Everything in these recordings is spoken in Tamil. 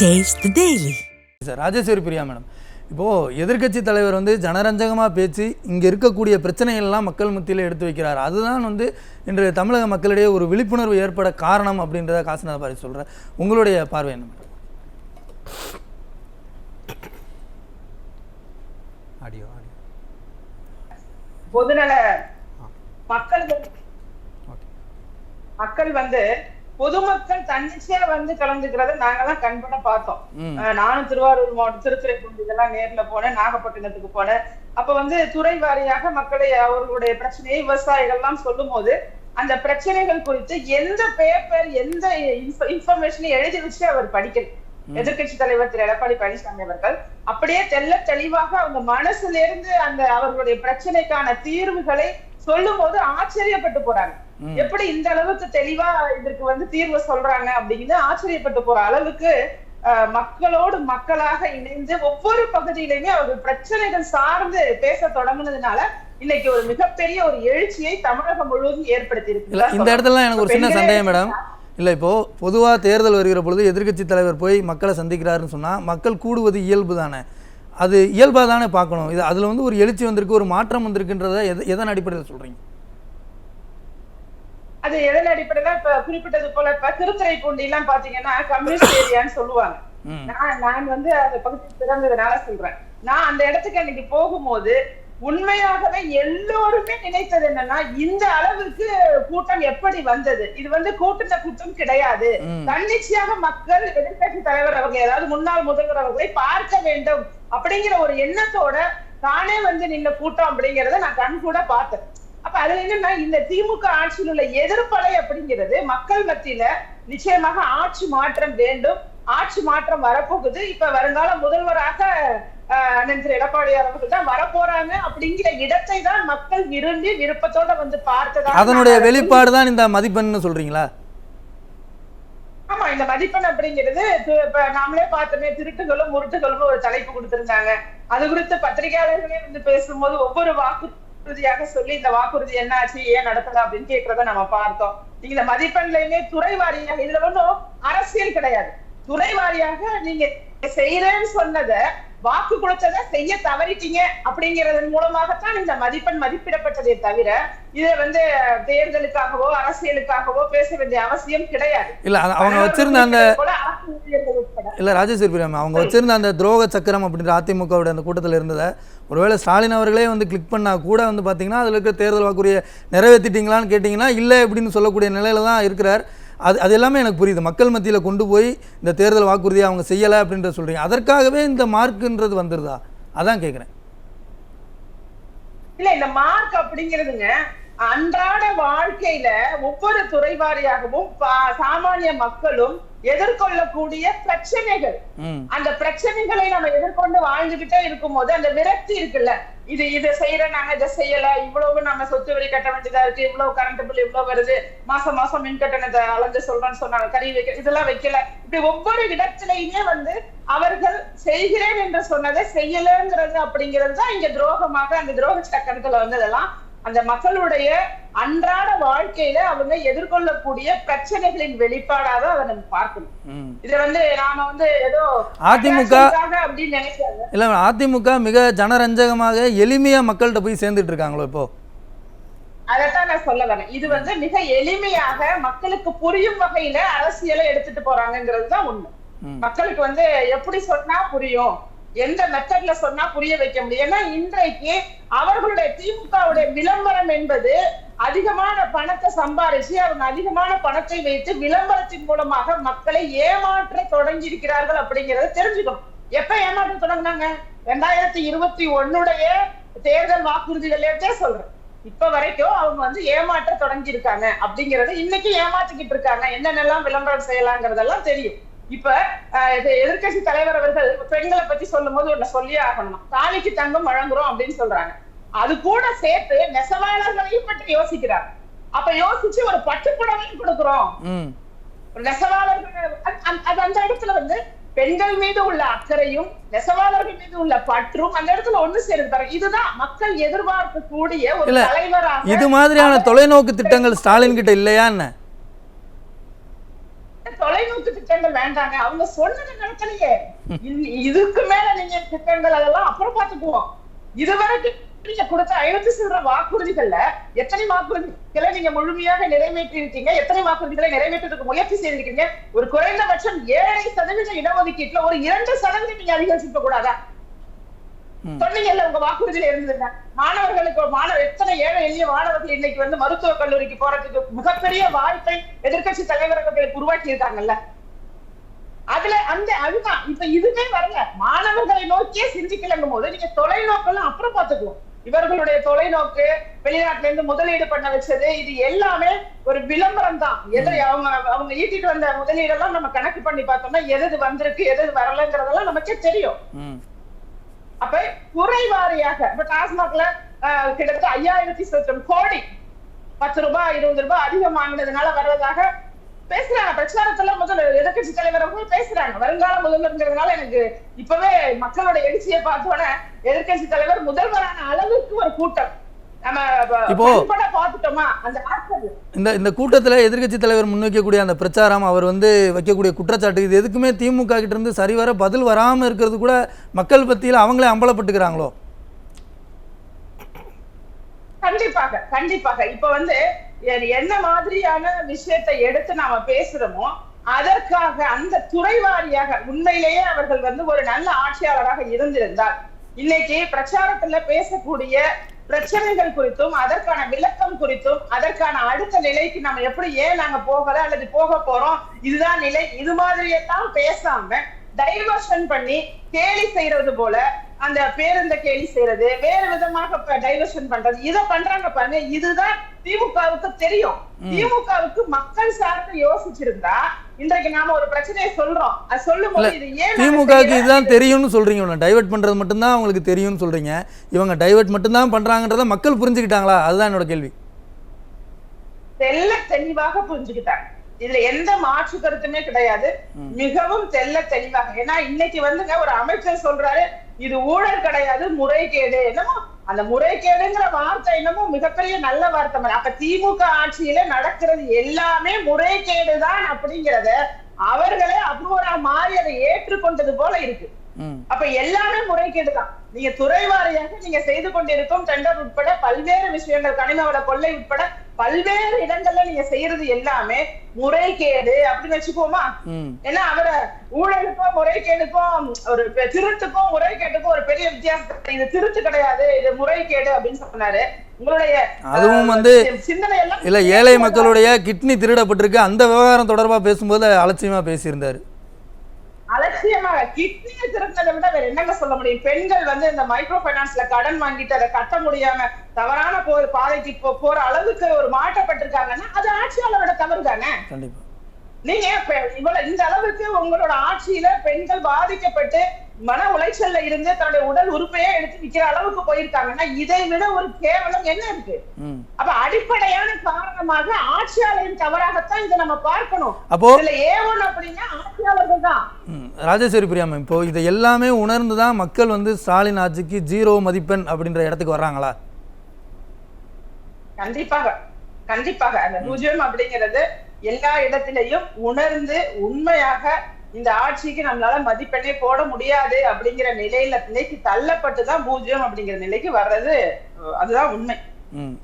The Daily. Sir Rajeshwari Priya madam. இப்போது எதிர்க்கட்சி தலைவர் வந்து ஜனரஞ்சகமாக பேசி இங்கே இருக்கக்கூடிய பிரச்சனைகள்லாம் மக்கள் மத்தியில் எடுத்து வைக்கிறார். அதுதான் வந்து இன்று தமிழக மக்களிடையே ஒரு விழிப்புணர்வு ஏற்பட காரணம் அப்படின்றத காசிநாத பாரி சொல்கிறேன் உங்களுடைய பார்வை என்ன மேடம்? Audio audio. பொதுநல மக்கள் மக்கள் வந்து பொதுமக்கள் தன்னிச்சையா வந்து கலந்துக்கிறத நாங்கெல்லாம் கண்பட பார்த்தோம். நானும் திருவாரூர் மாவட்டம் திருத்துறைப்பூண்டி இதெல்லாம் நேர்ல போனேன் நாகப்பட்டினத்துக்கு போனேன். அப்ப வந்து துறை வாரியாக மக்களை அவர்களுடைய பிரச்சனையை விவசாயிகள் எல்லாம் சொல்லும் போது அந்த பிரச்சனைகள் குறித்து எந்த பேப்பர் எந்த இன்ஃபர்மேஷனை எழுதி வச்சு அவர் படிக்கல. எதிர்க்கட்சி தலைவர் திரு எடப்பாடி பழனிசாமி அவர்கள். அப்படியே தெள்ள தெளிவாக அவங்க மனசுல இருந்து அந்த அவர்களுடைய பிரச்சனைக்கான தீர்வுகளை சொல்லும் போது ஆச்சரியப்பட்டு போறாங்க. எப்படி இந்த அளவுக்கு தெளிவா இதற்கு வந்து தீர்வு சொல்றாங்க அப்படிங்கிறது ஆச்சரியப்பட்டு போற அளவுக்கு மக்களோடு மக்களாக இணைந்து ஒவ்வொரு பகுதியிலுமே அவர்கள் பிரச்சனைகள் சார்ந்து பேச தொடங்குனதுனால இன்னைக்கு ஒரு மிகப்பெரிய ஒரு எழுச்சியை தமிழகம் முழுவதும் ஏற்படுத்தி இல்லை இந்த இடத்துல எனக்கு ஒரு சின்ன சந்தேகம் மேடம். இல்லை இப்போது பொதுவாக தேர்தல் வருகிற பொழுது எதிர்க்கட்சி தலைவர் போய் மக்களை சந்திக்கிறாருன்னு சொன்னால் மக்கள் கூடுவது இயல்பு தானே? அது இயல்பாக தானே பார்க்கணும். இது அதில் வந்து ஒரு எழுச்சி வந்திருக்கு ஒரு மாற்றம் வந்திருக்குன்றத எத எதன் அடிப்படையில் சொல்கிறீங்க அது எதன் அடிப்படையில? இப்ப குறிப்பிட்டது போல இப்ப திருத்துறைப்பூண்டி எல்லாம் பாத்தீங்கன்னா கம்யூனிஸ்ட் ஏரியான்னு சொல்லுவாங்க. நான் நான் வந்து அந்த பகுதி பிறந்ததுனால சொல்றேன். நான் அந்த இடத்துக்கு அன்னைக்கு போகும்போது உண்மையாகவே எல்லோருமே நினைத்தது என்னன்னா இந்த அளவுக்கு கூட்டம் எப்படி வந்தது? இது வந்து கூட்டுன கூட்டம் கிடையாது. தன்னிச்சையாக மக்கள் எதிர்க்கட்சி தலைவர் அவர்கள் ஏதாவது முன்னாள் முதல்வர் அவர்களை பார்க்க வேண்டும் அப்படிங்கிற ஒரு எண்ணத்தோட தானே வந்து நின்ன கூட்டம் அப்படிங்கறத நான் கண் கூட பார்த்தேன். அப்ப அதுல என்னன்னா இந்த திமுக ஆட்சியில் உள்ள எதிர்ப்பலை அப்படிங்கிறது மக்கள் மத்தியில நிச்சயமாக ஆட்சி மாற்றம் வேண்டும். ஆட்சி மாற்றம் வரப்போகுது. இப்ப வருங்கால முதல்வராக அண்ணன் திரு எடப்பாடியார் அவர்கள் தான் வரப்போறாங்க அப்படிங்கிற இடத்தை தான் மக்கள் விரும்பி விருப்பத்தோட வந்து பார்த்ததா அதனுடைய வெளிப்பாடு தான் இந்த மதிப்பெண்னு சொல்கிறீங்களா ஆமா இந்த மதிப்பெண் அப்படிங்கிறது நாமளே பார்த்தோமே திருட்டுகளும் முருட்டுகளும் ஒரு தலைப்பு கொடுத்திருந்தாங்க. அது குறித்து பத்திரிகையாளர்களே வந்து பேசும்போது ஒவ்வொரு வாக்குறுதியாக சொல்லி இந்த வாக்குறுதி என்ன ஆச்சு ஏன் நடத்தல அப்படின்னு கேக்குறத நம்ம பார்த்தோம். இந்த மதிப்பெண்லயுமே துறை வாரியாக இதுல ஒன்றும் அரசியல் கிடையாது. துறை வாரியாக நீங்க செய்யறேன்னு சொன்னத வாக்கு கொடுத்ததை செய்ய தவறிட்டீங்க அப்படிங்கறதன் மூலமாகத்தான் இந்த மதிப்பெண் மதிப்பிடப்பட்டதே தவிர இதை வந்து தேர்தலுக்காகவோ அரசியலுக்காகவோ பேச வேண்டிய அவசியம் கிடையாது. இல்லை அவங்க வச்சிருந்த அந்த இல்லை ராஜேஸ்வரி அவங்க வச்சிருந்த அந்த துரோக சக்கரம் அப்படின்ற அதிமுகவுடைய அந்த கூட்டத்தில் இருந்ததை ஒருவேளை ஸ்டாலின் அவர்களே வந்து கிளிக் பண்ணால் கூட வந்து பார்த்தீங்கன்னா அதில் இருக்க தேர்தல் வாக்குறுதியை நிறைவேற்றிட்டீங்களான்னு கேட்டிங்கன்னா இல்லை அப்படின்னு சொல்லக்கூடிய நிலையில தான் இருக்கிறார். அது அது எல்லாமே எனக்கு புரியுது. மக்கள் மத்தியில் கொண்டு போய் இந்த தேர்தல் வாக்குறுதியை அவங்க செய்யலை அப்படின்றத சொல்கிறீங்க அதற்காகவே இந்த மார்க்குன்றது வந்துருதா? அதான் கேட்குறேன் இல்ல இந்த மார்க் அப்படிங்கிறதுங்க அன்றாட வாழ்க்கையில ஒவ்வொரு துறை வாரியாகவும் சாமானிய மக்களும் எதிர்கொள்ளக்கூடிய பிரச்சனைகள். அந்த பிரச்சனைகளை நம்ம எதிர்கொண்டு வாழ்ந்துகிட்டே இருக்கும்போது அந்த விரக்தி இருக்குல்ல? இது இதை செய்யறேன் நாங்க இதை செய்யல இவ்வளவு நம்ம சொத்து வரி கட்ட வேண்டியதா இருக்கு இவ்வளவு கரண்ட் பில் இவ்வளவு வருது மாசம் மாசம் மின் கட்டணத்தை அளந்து சொல்றேன்னு சொன்னாங்க கறி வைக்க இதெல்லாம் வைக்கல. இப்படி ஒவ்வொரு இடத்திலையுமே வந்து அவர்கள் செய்கிறேன் என்று சொன்னதை செய்யலங்கிறது அப்படிங்கிறது தான் இங்க துரோகமாக அந்த துரோக சக்கரத்துல வந்ததெல்லாம் அந்த மக்களுடைய அன்றாட வாழ்க்கையில அவங்க எதிர்கொள்ளக்கூடிய பிரச்சனைகளின் வெளிப்பாடாக அதை நம்ம பார்க்கணும். இத வந்து நாம வந்து ஏதோ அதிமுக அப்படின்னு நினைக்காத. இல்லை அதிமுக மிக ஜனரஞ்சகமாக எளிமையாக மக்கள்கிட்ட போய் சேர்ந்துட்டு இருக்காங்களோ இப்போ? அதைத்தான் நான் சொல்ல வரேன். இது வந்து மிக எளிமையாக மக்களுக்கு புரியும் வகையில அரசியலை எடுத்துட்டு போறாங்கிறது தான் உண்மை. மக்களுக்கு வந்து எப்படி சொன்னா புரியும்? எந்த மெத்தட்ல சொன்னா புரிய வைக்க முடியும்? ஏன்னா இன்றைக்கு அவர்களுடைய திமுகவுடைய விளம்பரம் என்பது அதிகமான பணத்தை சம்பாரிச்சு அவங்க அதிகமான பணத்தை வைத்து விளம்பரத்தின் மூலமாக மக்களை ஏமாற்ற தொடங்கி இருக்கிறார்கள் அப்படிங்கறத தெரிஞ்சுக்கணும். எப்ப ஏமாற்ற தொடங்கினாங்க? ரெண்டாயிரத்தி இருபத்தி ஒன்னுடைய தேர்தல் வாக்குறுதிகளே சொல்றேன். இப்ப வரைக்கும் அவங்க வந்து ஏமாற்ற தொடங்கி இருக்காங்க அப்படிங்கறது இன்னைக்கு ஏமாத்திக்கிட்டு இருக்காங்க. என்னென்னலாம் விளம்பரம் செய்யலாங்கிறதெல்லாம் தெரியும். இப்ப எதிர்க்கட்சி தலைவர் அவர்கள் பெண்களை பத்தி சொல்லும் போது ஒண்ணு சொல்லியே ஆகணும். தாலிக்கு தங்கம் வழங்குறோம் அப்படின்னு சொல்றாங்க. அது கூட சேர்த்து நெசவாளர்களையும் பற்றி யோசிக்கிறார். அப்ப யோசிச்சு ஒரு பட்டுப்புடவையும் கொடுக்குறோம். நெசவாளர்கள் அது அந்த இடத்துல வந்து பெண்கள் மீது உள்ள அக்கறையும் நெசவாளர்கள் மீது உள்ள பற்றும் அந்த இடத்துல ஒண்ணு சேருது இதுதான் மக்கள் எதிர்பார்க்கக்கூடிய ஒரு இல்ல, தலைவராக இது மாதிரியான தொலைநோக்கு திட்டங்கள் ஸ்டாலின் கிட்ட இல்லையா என்ன? தொலைநோக்கு திட்டங்கள் வேண்டாங்க. அவங்க சொன்னது நடக்கலையே இதுக்கு மேல நீங்க திட்டங்கள் அதெல்லாம் அப்புறம் பாத்துக்குவோம் இதுவரைக்கும் நீங்க கொடுத்த ஐநூத்தி சில்லற வாக்குறுதிகள்ல எத்தனை வாக்குறுதிகளை நீங்க முழுமையாக நிறைவேற்றி இருக்கீங்க எத்தனை வாக்குறுதிகளை நிறைவேற்றுறதுக்கு முயற்சி செய்திருக்கீங்க? ஒரு குறைந்தபட்சம் ஏழரை சதவீத இடஒதுக்கீட்டுல ஒரு இரண்டு சதவீதம் நீங்க அதிகரிச்சிருக்க கூடாதா சொன்னீங்கல்ல உங்க வாக்குறுதியில இருந்ததுங்க மாணவர்களுக்கு மாணவ எத்தனை ஏழை எளிய மாணவர்கள் இன்னைக்கு வந்து மருத்துவக் கல்லூரிக்கு போறதுக்கு மிகப்பெரிய வாய்ப்பை எதிர்க்கட்சி தலைவர்களுக்கு உருவாக்கி இருக்காங்கல்ல? அதுல அந்த அதுதான் இப்ப இதுவே வரல. மாணவர்களை நோக்கியே சிந்திக்கலங்கும் போது நீங்க தொலைநோக்கெல்லாம் அப்புறம் பாத்துக்குவோம் இவர்களுடைய தொலைநோக்கு வெளிநாட்டுல இருந்து முதலீடு பண்ண வச்சது இது எல்லாமே ஒரு விளம்பரம் தான். எதை அவங்க அவங்க ஈட்டிட்டு வந்த முதலீடெல்லாம் நம்ம கணக்கு பண்ணி பார்த்தோம்னா எது வந்திருக்கு எது வரலங்கிறதெல்லாம் நமக்கே தெரியும். அப்ப குறைவாரியாக இப்ப டாஸ்மாக்ல கிட்டத்தட்ட ஐயாயிரத்தி சொச்சம் கோடி பத்து ரூபாய் இருபது ரூபாய் அதிகம் வாங்கினதுனால வர்றதாக பேசுறாங்க. பிரச்சாரத்துல முதல் எதிர்கட்சி தலைவர் அவங்க பேசுறாங்க. வருங்கால முதல்வருங்கிறதுனால எனக்கு இப்பவே மக்களோட எழுச்சியை பார்த்தோன்னே எதிர்கட்சி தலைவர் முதல்வரான அளவுக்கு ஒரு கூட்டம். இப்போ- இந்த இந்த கூட்டத்தில் எதிர்க்கட்சி தலைவர் முன்வைக்கக்கூடிய அந்த பிரச்சாரம் அவர் வந்து வைக்கக்கூடிய குற்றச்சாட்டு இது எதுக்குமே திமுக கிட்ட இருந்து சரிவர பதில் வராமல் இருக்கிறது கூட மக்கள் பத்தியில் அவங்களே அம்பலப்பட்டுக்கிறாங்களோ? கண்டிப்பாக கண்டிப்பாக. இப்ப வந்து என்ன மாதிரியான விஷயத்தை எடுத்து நாம பேசுறோமோ அதற்காக அந்த துறை வாரியாக உண்மையிலேயே அவர்கள் வந்து ஒரு நல்ல ஆட்சியாளராக இருந்திருந்தால் இன்னைக்கு பிரச்சாரத்துல பேசக்கூடிய பிரச்சனைகள் குறித்தும் அதற்கான விளக்கம் குறித்தும் அதற்கான அடுத்த நிலைக்கு நம்ம எப்படி ஏன் நாங்க போகல அல்லது போக போறோம் இதுதான் நிலை. இது மாதிரியே தான் பேசாம டைவர்ஷன் பண்ணி கேலி செய்யறது போல அந்த பேருந்த கேலி செய்யறது வேற விதமாக டைவர்ஷன் பண்றது இத பண்றாங்க பாருங்க இதுதான் திமுகவுக்கு தெரியும். திமுகவுக்கு மக்கள் சார்ந்து யோசிச்சிருந்தா இன்றைக்கு நாம ஒரு பிரச்சனையை சொல்றோம். அது சொல்லும் போது இது ஏன் திமுகவுக்கு? இதுதான் தெரியும்னு சொல்றீங்க டைவர்ட் பண்றது மட்டும்தான் அவங்களுக்கு தெரியும்னு சொல்றீங்க. இவங்க டைவர்ட் மட்டும்தான் பண்றாங்கன்றத மக்கள் புரிஞ்சுக்கிட்டாங்களா? அதுதான் என்னோட கேள்வி. தெல்ல தெளிவாக புரிஞ்சுக்கிட்டாங்க. இதுல எந்த மாற்று கருத்துமே கிடையாது. மிகவும் தெல்ல தெளிவாக. ஏன்னா இன்னைக்கு வந்துங்க ஒரு அமைச்சர் சொல்றாரு இது ஊழல் கிடையாது முறைகேடு. என்னமோ அந்த முறைகேடுங்கிற வார்த்தை என்னமோ மிகப்பெரிய நல்ல வார்த்தை. அப்ப திமுக ஆட்சியில நடக்கிறது எல்லாமே முறைகேடுதான் அப்படிங்கறத அவர்களே அப்ரூவரா மாறி அதை ஏற்றுக்கொண்டது போல இருக்கு. அப்ப எல்லாமே முறைகேடு தான். நீங்க துறை வாரியாக நீங்க செய்து கொண்டிருக்கும் டெண்டர் உட்பட பல்வேறு விஷயங்கள் கனிம வள கொள்ளை உட்பட பல்வேறு இடங்கள்ல நீங்க செய்யறது எல்லாமே முறைகேடு அப்படின்னு வச்சுக்கோமா ஏன்னா அவர ஊழலுக்கும் முறைகேடுக்கும் ஒரு திருட்டுக்கும் முறைகேட்டுக்கும் ஒரு பெரிய வித்தியாசம் இது திருட்டு கிடையாது இது முறைகேடு அப்படின்னு சொன்னாரு. உங்களுடைய அதுவும் வந்து சிந்தனை எல்லாம் இல்ல ஏழை மக்களுடைய கிட்னி திருடப்பட்டிருக்கு. அந்த விவகாரம் தொடர்பா பேசும்போது அலட்சியமா பேசியிருந்தாரு. அலட்சியமாக கிட்னியை திறந்ததை விட வேற என்னங்க சொல்ல முடியும்? பெண்கள் வந்து இந்த மைக்ரோ பைனான்ஸ்ல கடன் வாங்கிட்டு அதை கட்ட முடியாம தவறான போ பாதைக்கு போற அளவுக்கு ஒரு மாற்றப்பட்டிருக்காங்கன்னா அது ஆட்சியாளரோட தவறு தானே? நீங்க இவ்வளவு இந்த அளவுக்கு உங்களோட ஆட்சியில பெண்கள் பாதிக்கப்பட்டு மன உளைச்சல்ல இருந்து தன்னுடைய உடல் உறுப்பையே எடுத்து விக்கிற அளவுக்கு போயிருக்காங்கன்னா இதை விட ஒரு கேவலம் என்ன இருக்கு? அப்ப அடிப்படையான காரணமாக ஆட்சியாளரின் தவறாகத்தான் இதை நம்ம பார்க்கணும். அப்போ இதுல ஏவன் அப்படின்னா ஆட்சியாளர்கள் தான். ராஜேஸ்வரி பிரியா மேம் இப்போ இதை எல்லாமே உணர்ந்து தான் மக்கள் வந்து ஸ்டாலின் ஆட்சிக்கு ஜீரோ மதிப்பெண் அப்படின்ற இடத்துக்கு வர்றாங்களா? கண்டிப்பாக கண்டிப்பாக. அந்த பூஜ்யம் அப்படிங்கிறது எல்லா இடத்திலையும் உணர்ந்து உண்மையாக இந்த ஆட்சிக்கு நம்மளால மதிப்பெண்ணே போட முடியாது அப்படிங்கிற நிலையில நிலைக்கு தள்ளப்பட்டு தான் பூஜ்யம் அப்படிங்கிற நிலைக்கு வர்றது அதுதான் உண்மை.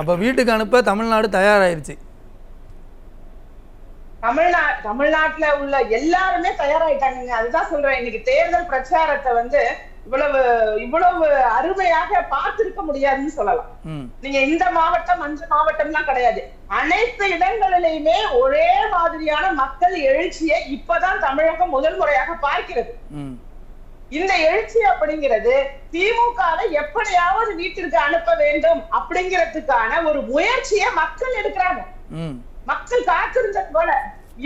அப்போ வீட்டுக்கு அனுப்ப தமிழ்நாடு தயாராயிருச்சு தமிழ்நா தமிழ்நாட்டுல உள்ள எல்லாருமே தயாராயிட்டாங்க அதுதான் சொல்றேன். இன்னைக்கு தேர்தல் பிரச்சாரத்தை வந்து இவ்வளவு இவ்வளவு அருமையாக பார்த்திருக்க முடியாதுன்னு சொல்லலாம். நீங்க இந்த மாவட்டம் அந்த மாவட்டம்லாம் கிடையாது. அனைத்து இடங்களிலுமே ஒரே மாதிரியான மக்கள் எழுச்சியை இப்பதான் தமிழகம் முதல் முறையாக பார்க்கிறது. இந்த எழுச்சி அப்படிங்கிறது திமுகவை எப்படியாவது வீட்டிற்கு அனுப்ப வேண்டும் அப்படிங்கிறதுக்கான ஒரு முயற்சியை மக்கள் எடுக்கிறாங்க. மக்கள் காத்திருந்தது போல.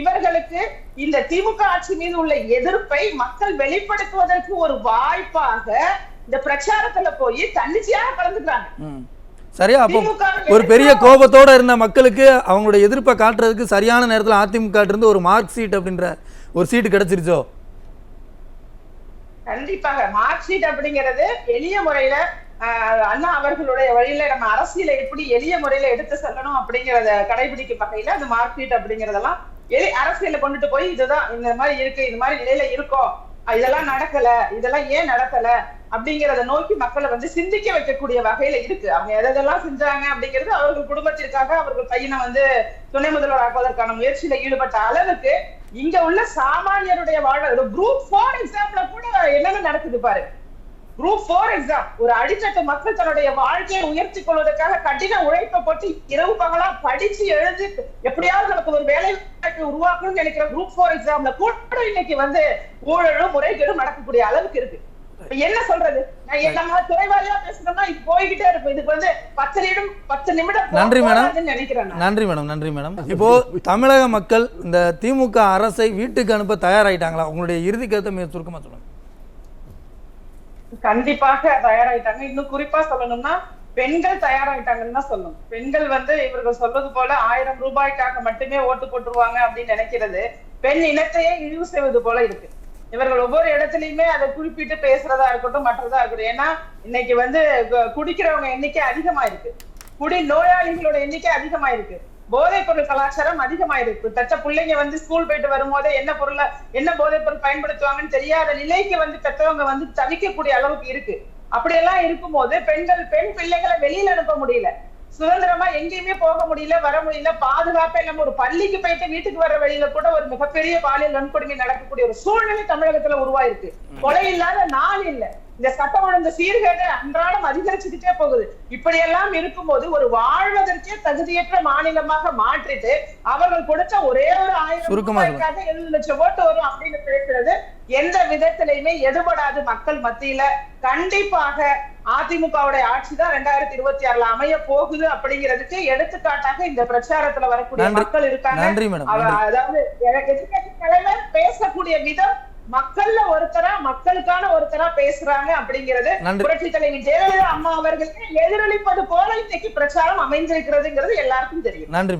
இவர்களுக்கு இந்த திமுக ஆட்சி மீது உள்ள எதிர்ப்பை மக்கள் வெளிப்படுத்துவதற்கு ஒரு வாய்ப்பாக இந்த பிரச்சாரத்துல போய் தன்னிச்சையாக கலந்துக்கிறாங்க. சரியா? அப்போ ஒரு பெரிய கோபத்தோட இருந்த மக்களுக்கு அவங்களுடைய எதிர்ப்பை காட்டுறதுக்கு சரியான நேரத்தில் அதிமுக இருந்து ஒரு மார்க் சீட் அப்படின்ற ஒரு சீட்டு கிடைச்சிருச்சோ? கண்டிப்பாக. மார்க் ஷீட் அப்படிங்கிறது எளிய முறையில அண்ணா அவர்களுடைய வழியில நம்ம அரசியலை எப்படி எளிய முறையில எடுத்து செல்லணும் அப்படிங்கறத கடைபிடிக்கும் வகையில அந்த மார்க் ஷீட் அப்படிங்கறதெல்லாம் எதை அரசியல கொண்டுட்டு போய் இதுதான் இந்த மாதிரி இருக்கு இது மாதிரி நிலையில இருக்கோம். இதெல்லாம் நடக்கல இதெல்லாம் ஏன் நடக்கல அப்படிங்கறத நோக்கி மக்களை வந்து சிந்திக்க வைக்கக்கூடிய வகையில இருக்கு. அவங்க எதெல்லாம் செஞ்சாங்க அப்படிங்கிறது அவர்கள் குடும்பத்திற்காக அவர்கள் பையனை வந்து துணை முதல்வர் ஆக்குவதற்கான முயற்சியில ஈடுபட்ட அளவுக்கு இங்க உள்ள சாமானியருடைய வாழ குரூப் போர் எக்ஸாம்ல கூட என்னென்ன நடக்குது பாரு. குரூப் போர் எக்ஸாம் ஒரு அடித்தட்டு மக்கள் தன்னுடைய வாழ்க்கையை உயர்த்தி கொள்வதற்காக கடின உழைப்பை போட்டு இரவு பகலா படிச்சு எழுதி எப்படியாவது நமக்கு ஒரு வேலை வாய்ப்பை உருவாக்கணும்னு நினைக்கிற குரூப் போர் எக்ஸாம்ல கூட இன்னைக்கு வந்து ஊழலும் முறைகேடும் நடக்கக்கூடிய அளவுக்கு இருக்கு. இப்ப என்ன சொல்றது? நான் நம்ம துறைவாரியா பேசணும்னா இது போய்கிட்டே இருக்கும் இதுக்கு வந்து பத்து நிமிடம் பத்து நிமிடம் நன்றி மேடம். நினைக்கிறேன் நான். நன்றி மேடம் நன்றி மேடம். இப்போ தமிழக மக்கள் இந்த திமுக அரசை வீட்டுக்கு அனுப்ப தயாராயிட்டாங்களா? உங்களுடைய இறுதி கருத்தை மிக சுருக்கமா சொல்லுங்க. கண்டிப்பாக தயாராயிட்டாங்க. இன்னும் குறிப்பா சொல்லணும்னா பெண்கள் தயாராயிட்டாங்கன்னு தான் சொல்லணும். பெண்கள் வந்து இவர்கள் சொல்வது போல ஆயிரம் ரூபாய்க்காக மட்டுமே ஓட்டு போட்டுருவாங்க அப்படின்னு நினைக்கிறது. பெண் இனத்தையே இழிவு செய்வது போல இருக்கு. இவர்கள் ஒவ்வொரு இடத்துலயுமே அதை குறிப்பிட்டு பேசுறதா இருக்கட்டும் மற்றதா இருக்கட்டும். ஏன்னா இன்னைக்கு வந்து குடிக்கிறவங்க எண்ணிக்கை அதிகமா இருக்கு குடி நோயாளிகளோட எண்ணிக்கை அதிகமா இருக்கு போதைப் பொருள் கலாச்சாரம் அதிகமா இருக்கு பெற்ற பிள்ளைங்க வந்து ஸ்கூல் போயிட்டு வரும்போதே என்ன பொருளை என்ன போதைப் பொருள் பயன்படுத்துவாங்கன்னு தெரியாத நிலைக்கு வந்து பெற்றவங்க வந்து தவிக்கக்கூடிய அளவுக்கு இருக்கு. அப்படியெல்லாம் இருக்கும்போது பெண்கள் பெண் பிள்ளைகளை வெளியில அனுப்ப முடியல. சுதந்திரமா எங்கேயுமே போக முடியல வர முடியல. பாதுகாப்பே இல்லாம ஒரு பள்ளிக்கு போயிட்டு வீட்டுக்கு வர வழியில கூட ஒரு மிகப்பெரிய பாலியல் வன்கொடுமை நடக்கக்கூடிய ஒரு சூழ்நிலை தமிழகத்துல உருவாயிருக்கு. கொலை இல்லாத நாள் இல்ல. இந்த சட்டம் ஒழுங்கு சீர்கேடு அன்றாடம் அதிகரிச்சுக்கிட்டே போகுது. இப்படியெல்லாம் இருக்கும்போது ஒரு வாழ்வதற்கே தகுதியற்ற மாநிலமாக மாற்றிட்டு அவர்கள் கொடுத்த ஒரே ஒரு ஆயிரம். ரூபாய்க்காக லட்சம் ஓட்டு வரும் அப்படின்னு பேசுறது எந்த விதத்திலையுமே எடுபடாது மக்கள் மத்தியில. கண்டிப்பாக அதிமுகவுடைய ஆட்சி தான் ரெண்டாயிரத்தி இருபத்தி ஆறுல அமைய போகுது அப்படிங்கிறதுக்கு எடுத்துக்காட்டாக இந்த பிரச்சாரத்துல வரக்கூடிய. மக்கள் இருக்காங்க. அதாவது எதிர்கட்சி தலைவர் பேசக்கூடிய விதம் மக்கள்ல ஒருத்தரா மக்களுக்கான ஒருத்தரா பேசுறாங்க அப்படிங்கிறது. புரட்சி தலைவி ஜெயலலிதா அம்மா அவர்களுக்கு எதிரொலிப்பது போல இன்னைக்கு பிரச்சாரம் அமைந்திருக்கிறதுங்கிறது எல்லாருக்கும் தெரியும் நன்றி